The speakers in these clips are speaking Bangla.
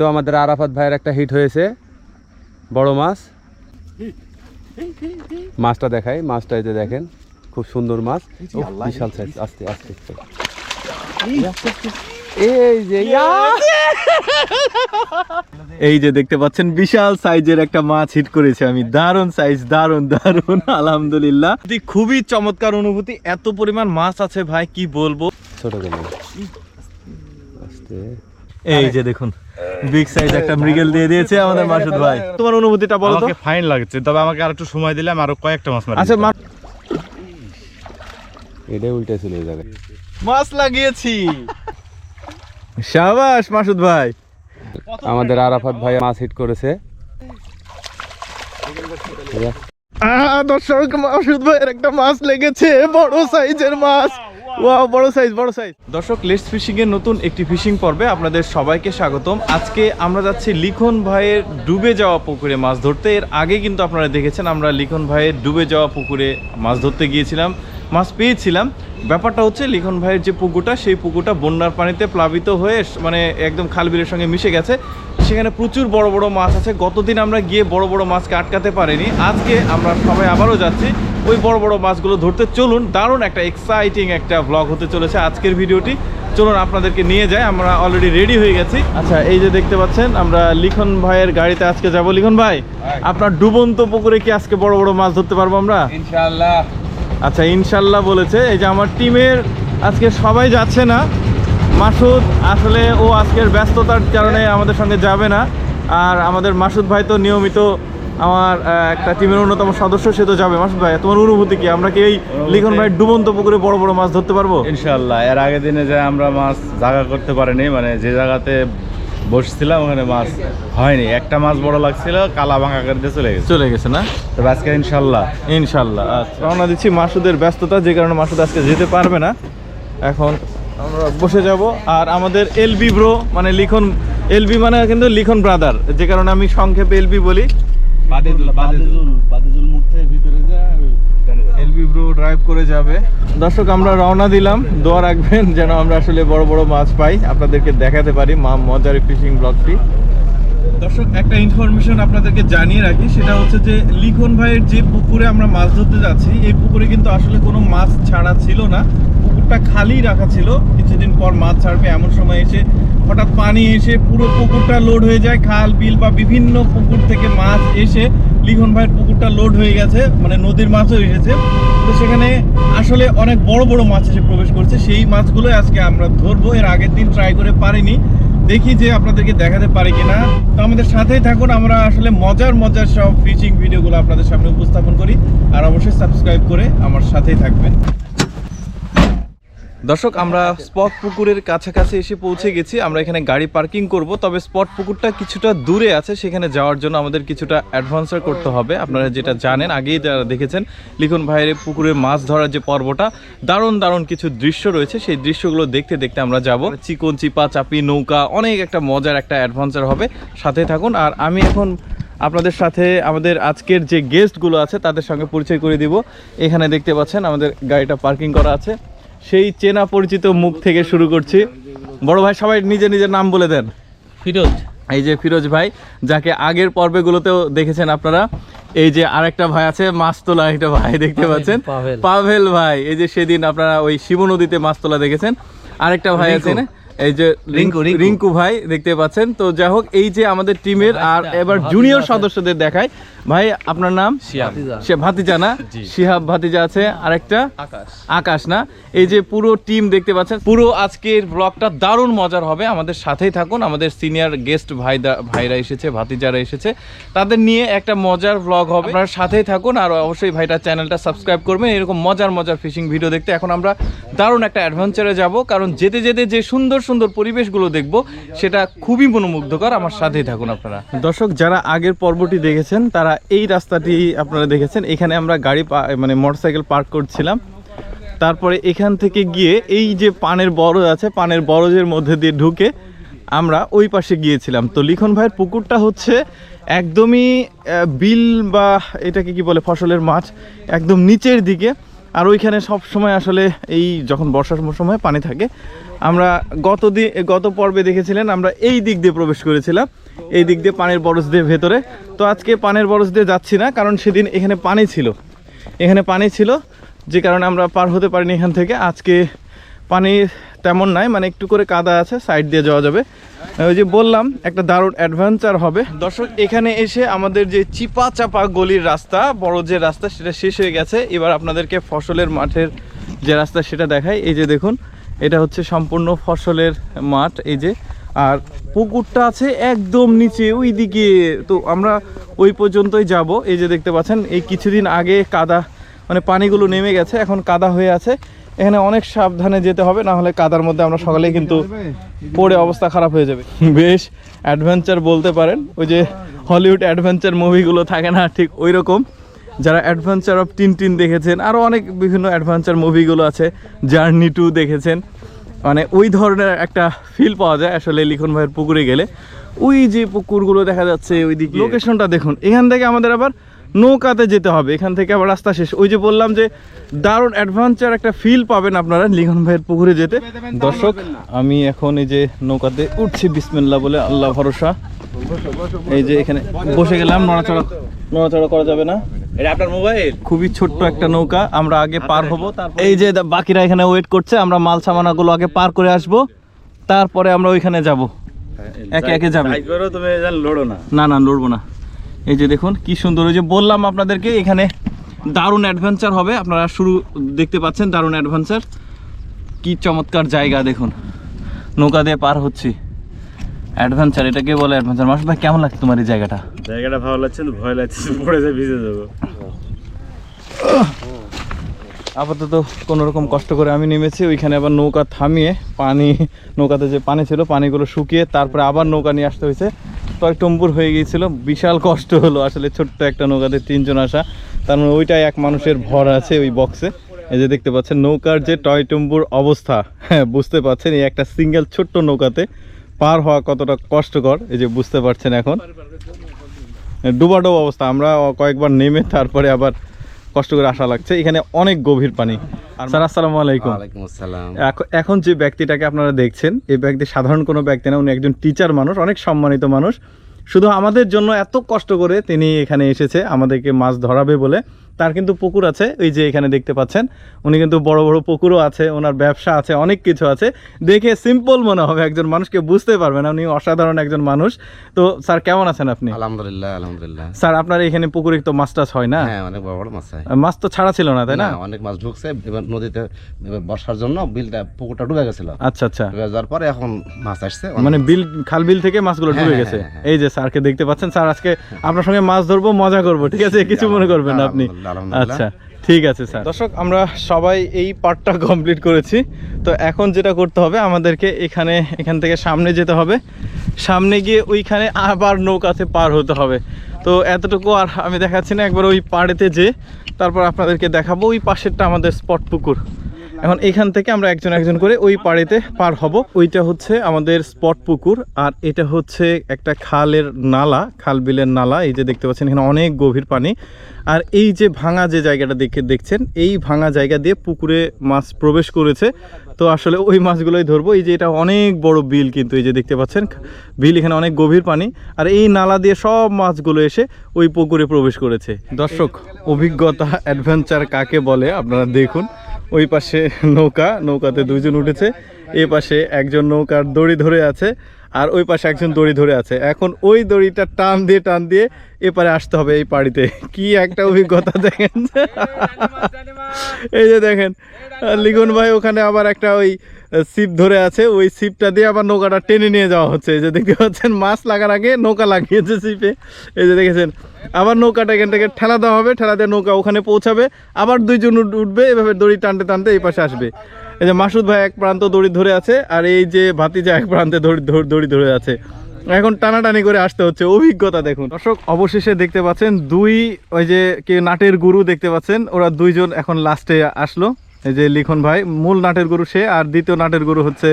তো আমাদের আরাফাত ভাইয়ের একটা হিট হয়েছে বড় মাছ। মাছটা দেখাই মাছটা এই যে দেখেন খুব সুন্দর মাছ। বিশাল সাইজ আস্তে আস্তে। এই যে এই যে দেখতে পাচ্ছেন বিশাল সাইজের একটা মাছ হিট করেছে আমি। দারুণ সাইজ দারুণ দারুণ আলহামদুলিল্লাহ। খুবই চমৎকার অনুভূতি এত পরিমাণ মাছ আছে ভাই কি বলব? ছোট এই যে দেখুন। বিগ সাইজ একটা মৃগেল দিয়ে দিয়েছে আমাদের মাসুদ ভাই। তোমার অনুভূতিটা বলো তো। ফাইন লাগছে তবে আমাকে আর একটু সময় দিলে আমি আরও কয়েকটা মাছ মারি। আচ্ছা মা- এটাই উল্টে ছিল এই জায়গায়। মাছ লাগিয়েছি। শাবাশ মাসুদ ভাই। আমাদের আরাফাত ভাই মাছ হিট করেছে। দর্শক মাসুদ ভাইয়ের একটা মাছ লেগেছে বড় সাইজের মাছ। ওয়াও বড় সাইজ বড় সাইজ দর্শক লেস্ট ফিশিং এর নতুন একটি ফিশিং পর্বে আপনাদের সবাইকে স্বাগতম। আজকে আমরা যাচ্ছি লিখন ভাইয়ের ডুবে যাওয়া পুকুরে মাছ ধরতে। এর আগে কিন্তু আপনারা দেখেছেন, আমরা লিখন ভাইয়ের ডুবে যাওয়া পুকুরে মাছ ধরতে গিয়েছিলাম, মাছ পেয়েছিলাম। ব্যাপারটা হচ্ছে, লিখন ভাইয়ের যে পুকুরটা, সেই পুকুরটা বন্যার পানিতে প্লাবিত হয়ে মানে একদম খালবিলের সঙ্গে মিশে গেছে। সেখানে প্রচুর বড় বড় মাছ আছে। গতদিন আমরা গিয়ে বড় বড় মাছকে আটকাতে পারিনি। আজকে আমরা সবাই আবারও যাচ্ছি ওই বড় বড় মাছগুলো ধরতে চলুন। দারুণ একটা এক্সাইটিং একটা ব্লগ হতে চলেছে আজকের ভিডিওটি। চলুন আপনাদেরকে নিয়ে যাই। আমরা অলরেডি রেডি হয়ে গেছি। আচ্ছা এই যে দেখতে পাচ্ছেন আমরা লিখন ভাইয়ের গাড়িতে আজকে যাব। লিখন ভাই আপনার ডুবন্ত পুকুরে কি আজকে বড় বড় মাছ ধরতে পারব আমরা? ইনশাআল্লাহ। আচ্ছা ইনশাল্লাহ বলেছে। এই যে আমার টিমের আজকে সবাই যাচ্ছে না। মাসুদ আসলে ও আজকের ব্যস্ততার কারণে আমাদের সঙ্গে যাবে না। আর আমাদের মাসুদ ভাই তো নিয়মিত আমার একটা টিমের অন্যতম সদস্য সে তো যাবে। মাসুদ ভাই তোমার অনুভূতি কি? আমরা কি এই লিখন ভাই ডুবন্ত পুকুরে বড় বড় মাছ ধরতে পারব? ইনশাল্লাহ এর আগের দিনে যে আমরা মাছ জাগা করতে পারিনি মানে যে জায়গাতে বসছিলাম ওখানে মাছ হয়নি। একটা মাছ বড় লাগছিল কালা ভাঙা করে দিয়ে চলে গেছে। চলে গেছে না? তবে আজকে ইনশাল্লাহ ইনশাল্লাহ আচ্ছা। রওনা দিচ্ছি মাসুদের ব্যস্ততা যে কারণে মাসুদ আজকে যেতে পারবে না। এখন আমরা বসে যাব। আর আমাদের এলবি ব্রো মানে লিখন এলবি মানে কিন্তু লিখন ব্রাদার যে কারণে আমি সংক্ষেপে এলবি বলি। এলবি ব্রো ড্রাইভ করে যাবে। দর্শক আমরা রওনা দিলাম। দোয়া রাখবেন যেন আমরা আসলে বড় বড় মাছ পাই। আপনাদেরকে দেখাতে পারি মা মজার ফিশিং ব্লগটি দর্শক, একটা ইনফরমেশন আপনাদেরকে জানিয়ে রাখি, সেটা হচ্ছে যে লিখন ভাইয়ের যে পুকুরে আমরা মাছ ধরতে যাচ্ছি, এই পুকুরে কিন্তু আসলে কোনো মাছ ছাড়া ছিল না। পুকুরটা খালি রাখা ছিল। কিছুদিন পর মাছ ছাড়বে, এমন সময় এসে হঠাৎ পানি এসে পুরো পুকুরটা লোড হয়ে যায়, খাল, বিল বা বিভিন্ন পুকুর থেকে মাছ এসে লিখন ভাইয়ের পুকুরটা লোড হয়ে গেছে মানে নদীর মাছও এসেছে। তো সেখানে আসলে অনেক বড় বড় মাছ এসে প্রবেশ করছে। সেই মাছগুলো আজকে আমরা ধরবো। এর আগের দিন ট্রাই করে পারিনি। দেখি যে আপনাদেরকে দেখাতে পারি কিনা। তো আমাদের সাথেই থাকুন, আমরা আসলে মজার মজার সব ফিশিং ভিডিওগুলো আপনাদের সামনে উপস্থাপন করি। আর অবশ্যই সাবস্ক্রাইব করে আমার সাথেই থাকবেন। দর্শক, আমরা স্পট পুকুরের কাছাকাছি এসে পৌঁছে গেছি। আমরা এখানে গাড়ি পার্কিং করব, তবে স্পট পুকুরটা কিছুটা দূরে আছে। সেখানে যাওয়ার জন্য আমাদের কিছুটা অ্যাডভান্সার করতে হবে। আপনারা যেটা জানেন, আগেই যারা দেখেছেন, লিখন ভাইয়ের পুকুরে মাছ ধরার যে পর্বটা, দারুণ দারুণ কিছু দৃশ্য রয়েছে। সেই দৃশ্যগুলো দেখতে দেখতে আমরা যাব। চিকন, চিপা, চাপি, নৌকা, অনেক একটা মজার একটা অ্যাডভান্সার হবে। সাথে থাকুন, আর আমি এখন আপনাদের সাথে আমাদের আজকের যে গেস্টগুলো আছে, তাদের সঙ্গে পরিচয় করে দিব। এখানে দেখতে পাচ্ছেন, আমাদের গাড়িটা পার্কিং করা আছে। সেই চেনা পরিচিত মুখ থেকে শুরু করছি। বড় ভাই সবাই নিজে নিজের নাম বলে দেন। ফিরোজ। এই যে ফিরোজ ভাই যাকে আগের পর্বেগুলোতেও দেখেছেন আপনারা এই যে আরেকটা ভাই আছে মাছ তোলা একটা ভাই দেখতে পাচ্ছেন। পাভেল। ভাই এই যে সেদিন আপনারা ওই শিব নদীতে মাছ তোলা দেখেছেন। আরেকটা ভাই আছে না? এই যে রিঙ্কু রিঙ্কু। ভাই দেখতে পাচ্ছেন। তো যাই হোক এই যে আমাদের টিমের আর এবার জুনিয়র সদস্যদের দেখায় ভাই আপনার নাম? সে ভাতিজা। না? শিহাব ভাতিজা আছে। আরেকটা? আকাশ। আকাশ না? এই যে পুরো টিম দেখতে পাচ্ছেন। পুরো আজকের ব্লগটা দারুণ মজার হবে। আমাদের সাথেই থাকুন। আমাদের সিনিয়র গেস্ট ভাই ভাইরা এসেছে ভাতিজারা এসেছে। তাদের নিয়ে একটা মজার ব্লগ হবে। আপনার সাথেই থাকুন আর অবশ্যই ভাইটার চ্যানেলটা সাবস্ক্রাইব করবেন। এরকম মজার মজার ফিশিং ভিডিও দেখতে। এখন আমরা দারুণ একটা অ্যাডভেঞ্চারে যাব। কারণ যেতে যেতে যে সুন্দর সুন্দর পরিবেশগুলো দেখব, সেটা খুবই মনোমুগ্ধকর। আমার সাথেই থাকুন আপনারা। দর্শক, যারা আগের পর্বটি দেখেছেন, তারা এই রাস্তাটি আপনারা দেখেছেন। এখানে আমরা গাড়ি মানে মোটরসাইকেল পার্ক করছিলাম। তারপরে এখান থেকে গিয়ে এই যে পানের বরজ আছে, পানের বরজের মধ্যে দিয়ে ঢুকে আমরা ওই পাশে গিয়েছিলাম। তো লিখন ভাইয়ের পুকুরটা হচ্ছে একদমই বিল বা এটাকে কি বলে, ফসলের মাছ একদম নিচের দিকে। আর ওইখানে সব সময় আসলে এই যখন বর্ষার সময় পানি থাকে। আমরা গত দিন গত পর্বে দেখেছিলেন, আমরা এই দিক দিয়ে প্রবেশ করেছিলাম, এই দিক দিয়ে পানের বরজ দিয়ে ভেতরে। তো আজকে পানের বরজ দিয়ে যাচ্ছি না, কারণ সেদিন এখানে পানি ছিল। এখানে পানি ছিল, যে কারণে আমরা পার হতে পারিনি এখান থেকে। আজকে পানি তেমন নাই মানে একটু করে কাদা আছে, সাইড দিয়ে যাওয়া যাবে। ওই যে বললাম, একটা দারুণ অ্যাডভেঞ্চার হবে। দর্শক, এখানে এসে আমাদের যে চিপা চাপা গলির রাস্তা, বড় যে রাস্তা, সেটা শেষ হয়ে গেছে। এবার আপনাদেরকে ফসলের মাঠের যে রাস্তা, সেটা দেখায় এই যে দেখুন এটা হচ্ছে সম্পূর্ণ ফসলের মাঠ, এই যে। আর পুকুরটা আছে একদম নিচে ওই দিকে তো আমরা ওই পর্যন্তই যাব। এই যে দেখতে পাচ্ছেন, এই কিছুদিন আগে কাদা মানে পানিগুলো নেমে গেছে, এখন কাদা হয়ে আছে। এখানে অনেক সাবধানে যেতে হবে, না হলে কাদার মধ্যে আমরা সকালেই কিন্তু পড়ে অবস্থা খারাপ হয়ে যাবে। বেশ অ্যাডভেঞ্চার বলতে পারেন, ওই যে হলিউড অ্যাডভেঞ্চার মুভিগুলো থাকে না, ঠিক ওই রকম যারা অ্যাডভেঞ্চার অফ টিন টিন দেখেছেন আরও অনেক বিভিন্ন অ্যাডভেঞ্চার মুভিগুলো আছে জার্নি টু দেখেছেন। মানে ওই ধরনের একটা ফিল পাওয়া যায় আসলে লিখন ভাইয়ের পুকুরে গেলে। ওই যে পুকুরগুলো দেখা যাচ্ছে ওই দিকে লোকেশনটা দেখুন, এখান থেকে আমাদের আবার নৌকাতে যেতে হবে, এখান থেকে আবার রাস্তা শেষ। ওই যে বললাম যে দারুণ অ্যাডভেঞ্চার একটা ফিল পাবেন আপনারা লিখন ভাইয়ের পুকুরে যেতে। দর্শক, আমি এখন এই যে নৌকাতে উঠছি বিসমিল্লা বলে আল্লাহ ভরসা। এই যে এখানে বসে গেলাম, নড়াচড়া নড়াচড়া করা যাবে না। এটা আপনার মোবাইল খুবই ছোট্ট একটা নৌকা আমরা আগে পার হব। এই যে বাকিরা এখানে ওয়েট করছে আমরা মাল সামানাগুলো আগে পার করে আসব। তারপরে আমরা ওইখানে যাব। একে একে যাবে। তুমি লড়ো না। না না লড়বো না। এই যে দেখুন কি সুন্দর। ওই যে বললাম আপনাদেরকে এখানে দারুণ অ্যাডভেঞ্চার হবে। আপনারা শুরু দেখতে পাচ্ছেন দারুণ অ্যাডভেঞ্চার কি চমৎকার জায়গা দেখুন। নৌকা দিয়ে পার হচ্ছি। অ্যাডভেঞ্চার এটাকে বলে অ্যাডভেঞ্চার মাসুদ ভাই কেমন লাগছে তোমার এই জায়গাটা? জায়গাটা ভালো লাগছে তো ভয় লাগছে পড়ে যায় ভিজে যাব। আপাতত কোনো রকম কষ্ট করে আমি নেমেছি ওইখানে আবার নৌকা থামিয়ে পানি নৌকাতে যে পানি ছিল পানিগুলো শুকিয়ে তারপরে আবার নৌকা নিয়ে আসতে হয়েছে। টয় টম্বুর হয়ে গিয়েছিল বিশাল কষ্ট হলো। আসলে ছোট্ট একটা নৌকাতে তিনজন আসা তার মানে ওইটাই এক মানুষের ভর আছে ওই বক্সে এই যে দেখতে পাচ্ছেন নৌকার যে টয় টম্বুর অবস্থা হ্যাঁ বুঝতে পারছেন এই একটা সিঙ্গেল ছোট্ট নৌকাতে পার হওয়া কতটা কষ্টকর এই যে বুঝতে পারছেন এখন। ডুবাডুব অবস্থা আমরা কয়েকবার নেমে তারপরে আবার কষ্ট করে আসা লাগছে। এখানে অনেক গভীর পানি। আর স্যার আসসালামু আলাইকুম। ওয়ালাইকুম আসসালাম। এখন যে ব্যক্তিটাকে আপনারা দেখছেন এই ব্যক্তি সাধারণ কোনো ব্যক্তি না উনি একজন টিচার মানুষ অনেক সম্মানিত মানুষ। শুধু আমাদের জন্য এত কষ্ট করে তিনি এখানে এসেছে আমাদেরকে মাছ ধরাবে বলে। তার কিন্তু পুকুর আছে ওই যে এখানে দেখতে পাচ্ছেন। উনি কিন্তু বড় বড় পুকুরও আছে ওনার ব্যবসা আছে অনেক কিছু আছে। দেখে সিম্পল মনে হবে একজন মানুষকে বুঝতে পারবেন উনি অসাধারণ একজন মানুষ। তো স্যার কেমন আছেন আপনি? আলহামদুলিল্লাহ আলহামদুলিল্লাহ। স্যার আপনার এখানে পুকুরে তো মাছ টাছ হয় না? হ্যাঁ অনেক বড় বড় মাছ হয়। মাছ তো ছাড়া ছিল না তাই না? অনেক মাছ ঢুকছে এবার নদীতে বর্ষার জন্য বিলটা পুকুরটা ডুবে গেছিল। আচ্ছা আচ্ছা। ডুবে যাওয়ার পরে এখন মাছ আসছে মানে বিল খাল বিল থেকে মাছগুলো হ্যাঁ, ডুবে হ্যাঁ, গেছে। এই যে স্যারকে দেখতে পাচ্ছেন স্যার আজকে আপনার সঙ্গে মাছ ধরবো মজা করব ঠিক আছে? কিছু মনে করবেন না আপনি। আচ্ছা ঠিক আছে স্যার। দর্শক আমরা সবাই এই পার্টটা কমপ্লিট করেছি। তো এখন যেটা করতে হবে আমাদেরকে এখানে এখান থেকে সামনে যেতে হবে। সামনে গিয়ে ওইখানে আবার নৌকাতে পার হতে হবে। তো এতটুকু আর আমি দেখাচ্ছি না একবার ওই পাড়েতে যে তারপর আপনাদেরকে দেখাবো। ওই পাশেরটা আমাদের স্পট পুকুর। এখন এখান থেকে আমরা একজন একজন করে ওই পাড়েতে পার হব। ওইটা হচ্ছে আমাদের স্পট পুকুর, আর এটা হচ্ছে একটা খালের নালা, খাল বিলের নালা। এই যে দেখতে পাচ্ছেন, এখানে অনেক গভীর পানি। আর এই যে ভাঙা যে জায়গাটা দেখে দেখছেন, এই ভাঙা জায়গা দিয়ে পুকুরে মাছ প্রবেশ করেছে। তো আসলে ওই মাছগুলোই ধরবো। এই যে এটা অনেক বড় বিল কিন্তু, এই যে দেখতে পাচ্ছেন, বিল এখানে অনেক গভীর পানি। আর এই নালা দিয়ে সব মাছগুলো এসে ওই পুকুরে প্রবেশ করেছে। দর্শক, অভিজ্ঞতা, অ্যাডভেঞ্চার কাকে বলে আপনারা দেখুন। ওই পাশে নৌকা নৌকাতে দুইজন উঠেছে। এ পাশে একজন নৌকার দড়ি ধরে আছে। আর ওই পাশে একজন দড়ি ধরে আছে। এখন ওই দড়িটা টান দিয়ে টান দিয়ে এপারে আসতে হবে এই পাড়িতে। কি একটা অভিজ্ঞতা দেখেন। এই যে দেখেন, লিগুন ভাই ওখানে আবার একটা ওই সিপ ধরে আছে। ওই সিপটা দিয়ে আবার নৌকাটা টেনে নিয়ে যাওয়া হচ্ছে। এই যে দেখতে পাচ্ছেন, মাছ লাগার আগে নৌকা লাগিয়েছে সিপে এই যে দেখেছেন, আবার নৌকাটা এখান থেকে ঠেলা দেওয়া হবে। ঠেলা দিয়ে নৌকা ওখানে পৌঁছাবে। আবার দুইজন উঠ- উঠবে, এভাবে দড়ি টানতে টানতে এই পাশে আসবে। এই যে মাসুদ ভাই এক প্রান্ত দড়ি ধরে আছে আর এই যে ভাতিজা এক প্রান্তে দড়ি দড়ি ধরে আছে। এখন টানাটানি করে আসতে হচ্ছে অভিজ্ঞতা দেখুন। দর্শক অবশেষে দেখতে পাচ্ছেন দুই ওই যে কে নাটের গুরু দেখতে পাচ্ছেন ওরা দুইজন এখন লাস্টে আসলো। এই যে লিখন ভাই মূল নাটের গুরু সে আর দ্বিতীয় নাটের গুরু হচ্ছে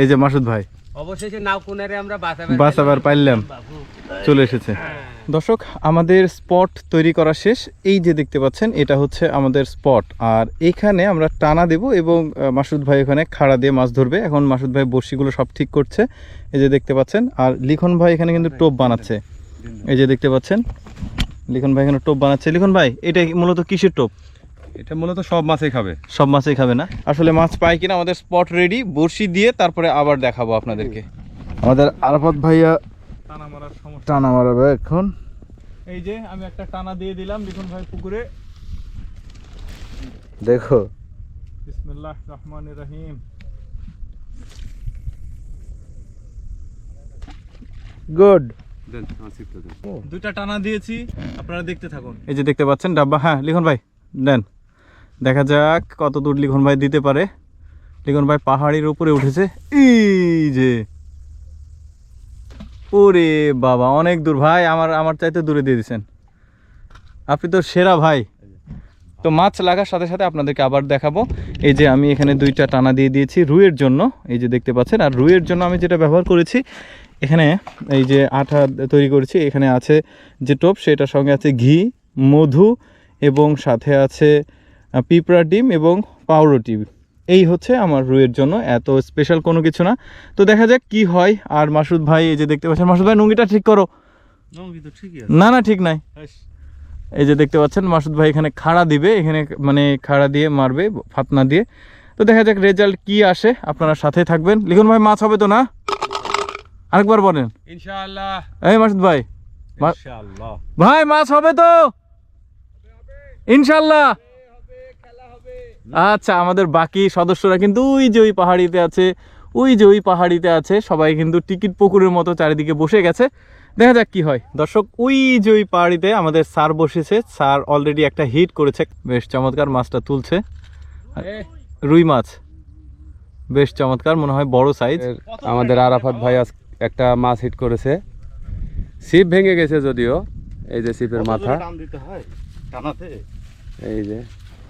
এই যে মাসুদ ভাই। অবশেষে নাও কোনারে আমরা বাঁচাবে বাস আবার পাইলাম। চলে এসেছে। দর্শক আমাদের স্পট তৈরি করা শেষ। এই যে দেখতে পাচ্ছেন এটা হচ্ছে আমাদের স্পট। আর এখানে আমরা টানা দেব এবং মাসুদ ভাই ওখানে খাড়া দিয়ে মাছ ধরবে। এখন মাসুদ ভাই বড়শিগুলো সব ঠিক করছে। এই যে দেখতে পাচ্ছেন আর লিখন ভাই এখানে কিন্তু টোপ বানাচ্ছে। এই যে দেখতে পাচ্ছেন লিখন ভাই এখানে টোপ বানাচ্ছে। লিখন ভাই এটা মূলত কিসের টোপ? এটা মূলত সব মাছই খাবে। সব মাছই খাবে না? আসলে মাছ পাই কিনা আমাদের স্পট রেডি বড়শি দিয়ে তারপরে আবার দেখাবো আপনাদেরকে। আমাদের আরাফাত ভাইয়া টানা মারার সমস্যা। টানা মারাবে এখন? এই যে আমি একটা টানা দিয়ে দিলাম লিখন ভাই পুকুরে। দেখো। বিসমিল্লাহ রহমান রহিম। গুড দেন আমার দুইটা টানা দিয়েছি আপনারা দেখতে থাকুন। এই যে দেখতে পাচ্ছেন ডাব্বা হ্যাঁ লিখন ভাই দেন। দেখা যাক কত দূর লিখন ভাই দিতে পারে। লিখন ভাই পাহাড়ের উপরে উঠেছে। এই যে। ওরে বাবা, অনেক দূর। ভাই, আমার আমার চাইতে দূরে দিয়ে দিচ্ছেন আপনি তো সেরা ভাই। তো মাছ লাগার সাথে সাথে আপনাদেরকে আবার দেখাবো। এই যে আমি এখানে দুইটা টানা দিয়ে দিয়েছি রুইয়ের জন্য। এই যে দেখতে পাচ্ছেন, আর রুইয়ের জন্য আমি যেটা ব্যবহার করেছি, এখানে এই যে আঠা তৈরি করেছি, এখানে আছে যে টোপ, সেটার সঙ্গে আছে ঘি, মধু, এবং সাথে আছে পিঁপড়া ডিম এবং পাউরুটি। এই হচ্ছে আমার রুয়ের জন্য এত স্পেশাল কোনো কিছু না। তো দেখা যাক কি হয়। আর মাসুদ ভাই এই যে দেখতে পাচ্ছেন মাসুদ ভাই নুঙ্গিটা ঠিক করো। না না ঠিক নাই। এই যে দেখতে পাচ্ছেন মাসুদ ভাই এখানে খাড়া দিবে এখানে মানে খাড়া দিয়ে মারবে ফাতনা দিয়ে। তো দেখা যাক রেজাল্ট কি আসে আপনারা সাথে থাকবেন। লিখুন ভাই মাছ হবে তো না? আরেকবার বলেন। ইনশাআল্লাহ। এই মাসুদ ভাই ইনশাআল্লাহ। ভাই মাছ হবে তো? ইনশাল্লাহ আচ্ছা আমাদের বাকি সদস্যরা কিন্তু ওই যে ওই পাহাড়িতে আছে ওই যে ওই পাহাড়িতে আছে সবাই কিন্তু টিকিট পুকুরের মতো চারিদিকে বসে গেছে। দেখা যাক কি হয়। দর্শক ওই যে ওই পাহাড়িতে আমাদের স্যার বসেছে। স্যার অলরেডি একটা হিট করেছে। বেশ চমৎকার মাছটা তুলছে। রুই মাছ। বেশ চমৎকার মনে হয় বড় সাইজ আমাদের আরাফাত ভাই আজ একটা মাছ হিট করেছে। ছিপ ভেঙে গেছে যদিও এই যে ছিপের মাথা। হয়? এই যে।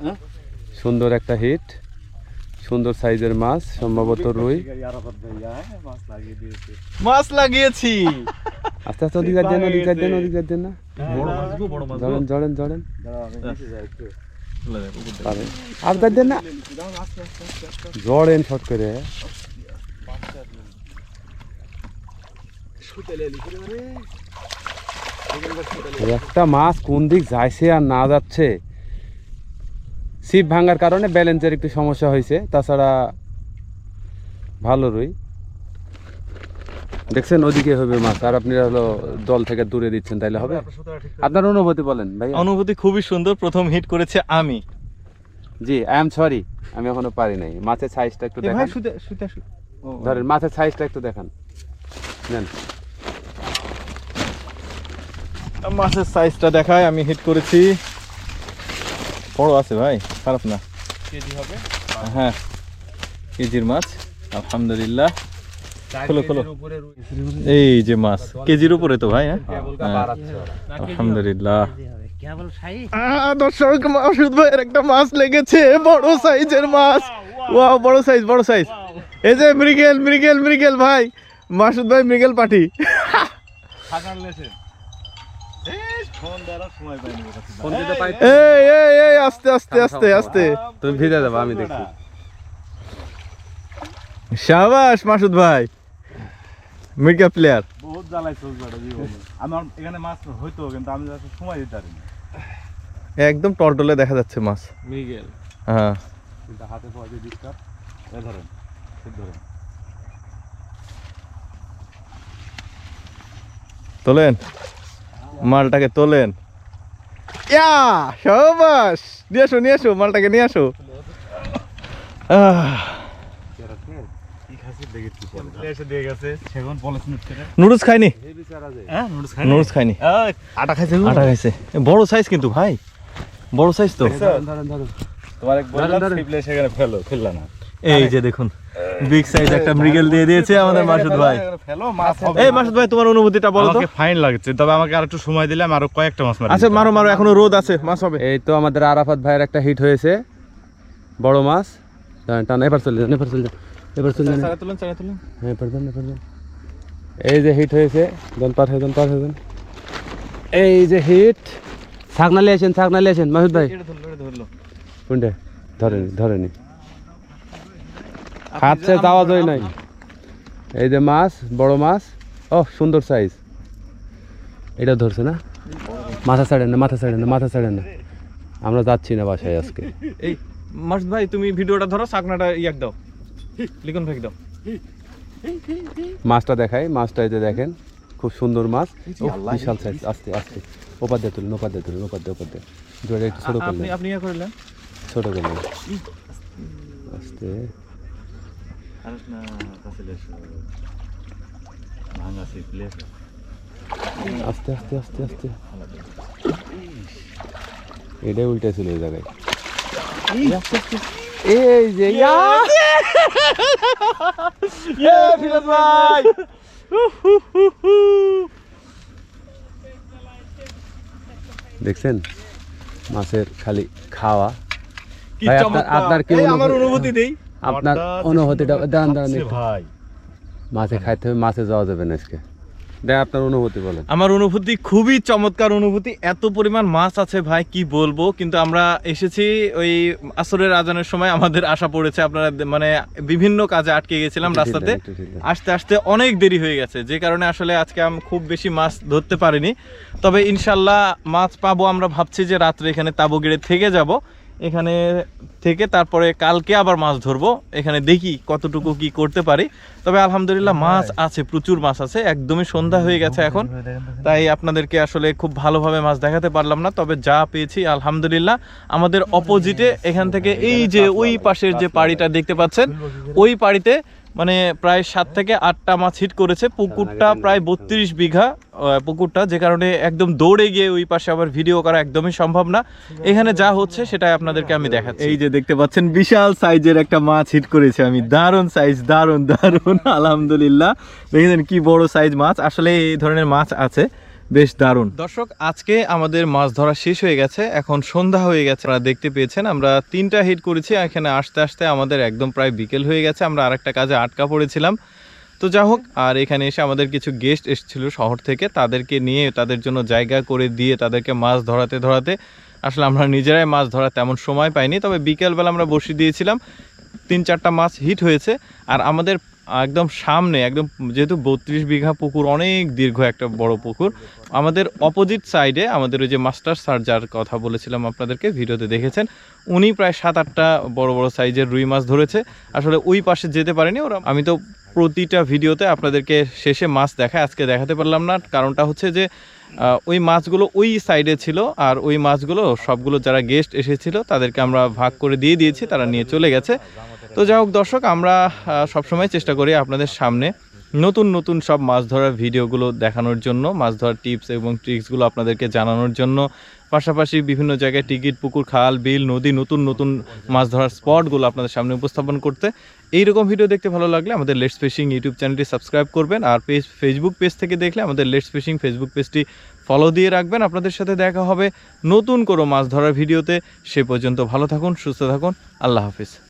হ্যাঁ? সুন্দর একটা হিট সুন্দর সাইজের মাছ সম্ভবত রুই। মাছ লাগিয়েছি। আস্তে আস্তে অধিকার দেন অধিকার দেন অধিকার দেন না। জড়েন জড়েন জড়েন। পারে আবদার দেন না। জড়েন শট করে। একটা মাছ কোন দিক যাইছে আর না যাচ্ছে? ছিপ ভাঙার কারণে ব্যালেন্সের একটু সমস্যা হয়েছে। তাছাড়া ভালো রুই। দেখছেন ওদিকে হবে মাছ। আর আপনি হলো দল থেকে দূরে দিচ্ছেন তাইলে হবে? আপনার অনুভূতি বলেন ভাই অনুভূতি খুবই সুন্দর। প্রথম হিট করেছে আমি। জি আই এম সরি আমি এখনও পারি নাই। মাছের সাইজটা একটু দেখান। ধরেন মাছের সাইজটা একটু দেখান। নেন। মাছের সাইজটা দেখায় আমি হিট করেছি। বড় আছে ভাই খারাপ না। কেজি হবে? হ্যাঁ কেজির মাছ আলহামদুলিল্লাহ। খোলো খোলো। এই যে মাছ কেজির উপরে তো ভাই হ্যাঁ? হ্যাঁ। আলহামদুলিল্লাহ। দর্শক মাসুদ ভাইয়ের একটা মাছ লেগেছে বড় সাইজের মাছ। ওয়াও বড় সাইজ বড় সাইজ। এই যে মৃগেল মৃগেল মৃগেল ভাই মাসুদ ভাই মৃগেল পাঠি। এই এই এই আস্তে আস্তে আস্তে আস্তে। তুমি ভিজে যাব আমি শাবাশ মাসুদ ভাই। প্লেয়ার বহুত জীবনে। আমার এখানে মাছ হইতো কিন্তু আমি সময় দিতে পারি একদম টলটলে দেখা যাচ্ছে মাছ। মিগেল। হ্যাঁ। কিন্তু হাতে পাওয়া যায় এ ধরেন ধরেন। তোলেন। মালটাকে তোলেন। ইয়া শাবাশ নিয়ে আসো নিয়ে আসো মালটাকে নিয়ে আসো। নুডলস খাইনি? নুডলস খাইনি? আটা খাইছে। আটা খাইছে বড় সাইজ কিন্তু ভাই। বড় সাইজ তো। তোমার এক বললাম সেখানে ফেলো ফেললা না। এই যে দেখুন বিগ সাইজ একটা মৃগেল দিয়ে দিয়েছে আমাদের মাসুদ ভাই। ফেলো মাছ হবে এই মাসুদ ভাই তোমার অনুভূতিটা বলো তো। আমাকে ফাইন লাগছে তবে আমাকে আর একটু সময় দিলে আমি আরও কয়েকটা মাছ মারি আচ্ছা মারো মারো এখনও রোদ আছে মাছ হবে। এই তো আমাদের আরাফাত ভাইয়ের একটা হিট হয়েছে বড় মাছ। টান এবার চলে যান এবার চলে যান এবার চলে যান। তুলেন চারা তুলেন। হ্যাঁ এবার যান এবার যান এই যে হিট হয়েছে দেন পাঠিয়ে দেন পাঠিয়ে দেন। এই যে হিট ছাগনালে আসেন ছাগনালে আসেন মাহুদ ভাই। এটা ধরলো এটা ধরলো। কোনটা? ধরেনি ধরেনি। হাত সে যাওয়া যায় নাই। এই যে মাছ বড় মাছ ও সুন্দর সাইজ এটা ধরছে না? মাথা ছাড়েন না মাথা ছাড়েন না মাথা ছাড়েন না। আমরা যাচ্ছি না বাসায় আজকে। এই মাসুদ ভাই তুমি ভিডিওটা ধরো চাকনাটা ইয়াক দাও। লিখন ভাই দাও। মাছটা দেখাই মাছটা এই যে দেখেন খুব সুন্দর মাছ। ও বিশাল সাইজ আস্তে আস্তে। ওপার দিয়ে তুলুন ওপার দিয়ে তুলুন ওপার দিয়ে ওপার দিয়ে। জোরে একটু ছোটো আপনি করলেন। আপনি ইয়া করলেন ছোটো করলেন। আস্তে। আস্তে আস্তে আস্তে আস্তে এটাই উল্টে ছিল এই জায়গায় এই যে ইয়া! ফিরোজ ভাই দেখছেন মাছের খালি খাওয়া কি ভাই, আপনার- চমৎকার আপনার কি এই আমার অনুভূতি? অনুভূতি দেই আপনার অনুভূতিটা দাঁড়ান দাঁড়ান। ভাই। মাছে খাইতে হবে মাছে যাওয়া যাবে না আজকে। দেখ আপনার অনুভূতি বলেন। আমার অনুভূতি খুবই চমৎকার অনুভূতি। এত পরিমাণ মাছ আছে ভাই কি বলব? কিন্তু আমরা এসেছি ওই আসরের আজানের সময়। আমাদের আশা পড়েছে আপনারা মানে বিভিন্ন কাজে আটকে গেছিলাম রাস্তাতে। আসতে আসতে অনেক দেরি হয়ে গেছে। যে কারণে আসলে আজকে আমি খুব বেশি মাছ ধরতে পারিনি। তবে ইনশাল্লাহ মাছ পাবো আমরা ভাবছি যে রাত্রে এখানে তাবু গেড়ে থেকে যাব। এখানে থেকে তারপরে কালকে আবার মাছ ধরবো। এখানে দেখি কতটুকু কি করতে পারি। তবে আলহামদুলিল্লাহ মাছ আছে প্রচুর মাছ আছে একদমই সন্ধ্যা হয়ে গেছে এখন। তাই আপনাদেরকে আসলে খুব ভালোভাবে মাছ দেখাতে পারলাম না তবে যা পেয়েছি আলহামদুলিল্লাহ। আমাদের অপোজিটে এখান থেকে এই যে ওই পাশের যে পাড়িটা দেখতে পাচ্ছেন ওই পাড়িতে মানে প্রায় সাত থেকে আটটা মাছ হিট করেছে। পুকুরটা প্রায় বত্রিশ বিঘা পুকুরটা যে কারণে একদম দৌড়ে গিয়ে ওই পাশে আবার ভিডিও করা একদমই সম্ভব না। এখানে যা হচ্ছে সেটাই আপনাদেরকে আমি দেখাচ্ছি। এই যে দেখতে পাচ্ছেন বিশাল সাইজের একটা মাছ হিট করেছে আমি। দারুণ সাইজ দারুণ দারুণ আলহামদুলিল্লাহ। দেখেছেন কি বড় সাইজ মাছ? আসলে এই ধরনের মাছ আছে। বেশ দারুণ। দর্শক, আজকে আমাদের মাছ ধরা শেষ হয়ে গেছে। এখন সন্ধ্যা হয়ে গেছে। আপনারা দেখতে পেয়েছেন, আমরা তিনটা হিট করেছি। এখানে আসতে আসতে আমাদের একদম প্রায় বিকেল হয়ে গেছে। আমরা আরেকটা কাজে আটকা পড়েছিলাম। তো যা হোক, আর এখানে এসে আমাদের কিছু গেস্ট এসেছিল শহর থেকে। তাদেরকে নিয়ে, তাদের জন্য জায়গা করে দিয়ে, তাদেরকে মাছ ধরাতে ধরাতে। আসলে আমরা নিজেরাই মাছ ধরা তেমন সময় পাইনি। তবে বিকেলবেলা আমরা বসিয়ে দিয়েছিলাম। তিন চারটা মাছ হিট হয়েছে। আর আমাদের একদম সামনে, একদম যেহেতু বত্রিশ বিঘা পুকুর, অনেক দীর্ঘ একটা বড় পুকুর। আমাদের অপোজিট সাইডে আমাদের ওই যে মাস্টার স্যার যার কথা বলেছিলাম আপনাদেরকে, ভিডিওতে দেখেছেন, উনি প্রায় সাত আটটা বড় বড় সাইজের রুই মাছ ধরেছে। আসলে ওই পাশে যেতে পারেনি ওরা। আমি তো প্রতিটা ভিডিওতে আপনাদেরকে শেষে মাছ দেখায়, আজকে দেখাতে পারলাম না। কারণটা হচ্ছে যে ওই মাছগুলো ওই সাইডে ছিল আর ওই মাছগুলো সবগুলো যারা গেস্ট এসেছিল, তাদেরকে আমরা ভাগ করে দিয়ে দিয়েছি, তারা নিয়ে চলে গেছে। তো যাই হোক, দর্শক, আমরা সবসময় চেষ্টা করি আপনাদের সামনে নতুন নতুন সব মাছ ধরার ভিডিওগুলো দেখানোর জন্য, মাছ ধরার টিপস এবং ট্রিক্সগুলো আপনাদেরকে জানানোর জন্য। পাশাপাশি বিভিন্ন জায়গায় টিকিট, পুকুর, খাল, বিল, নদী, নতুন নতুন মাছ ধরার স্পটগুলো আপনাদের সামনে উপস্থাপন করতে। এইরকম ভিডিও দেখতে ভালো লাগলে আমাদের লেটস ফিশিং ইউটিউব চ্যানেলটি সাবস্ক্রাইব করবেন আর পেজ ফেসবুক পেজ থেকে দেখলে আমাদের লেটস ফিশিং ফেসবুক পেজটি ফলো দিয়ে রাখবেন। আপনাদের সাথে দেখা হবে নতুন কোনো মাছ ধরার ভিডিওতে। সে পর্যন্ত ভালো থাকুন, সুস্থ থাকুন। আল্লাহ হাফিজ।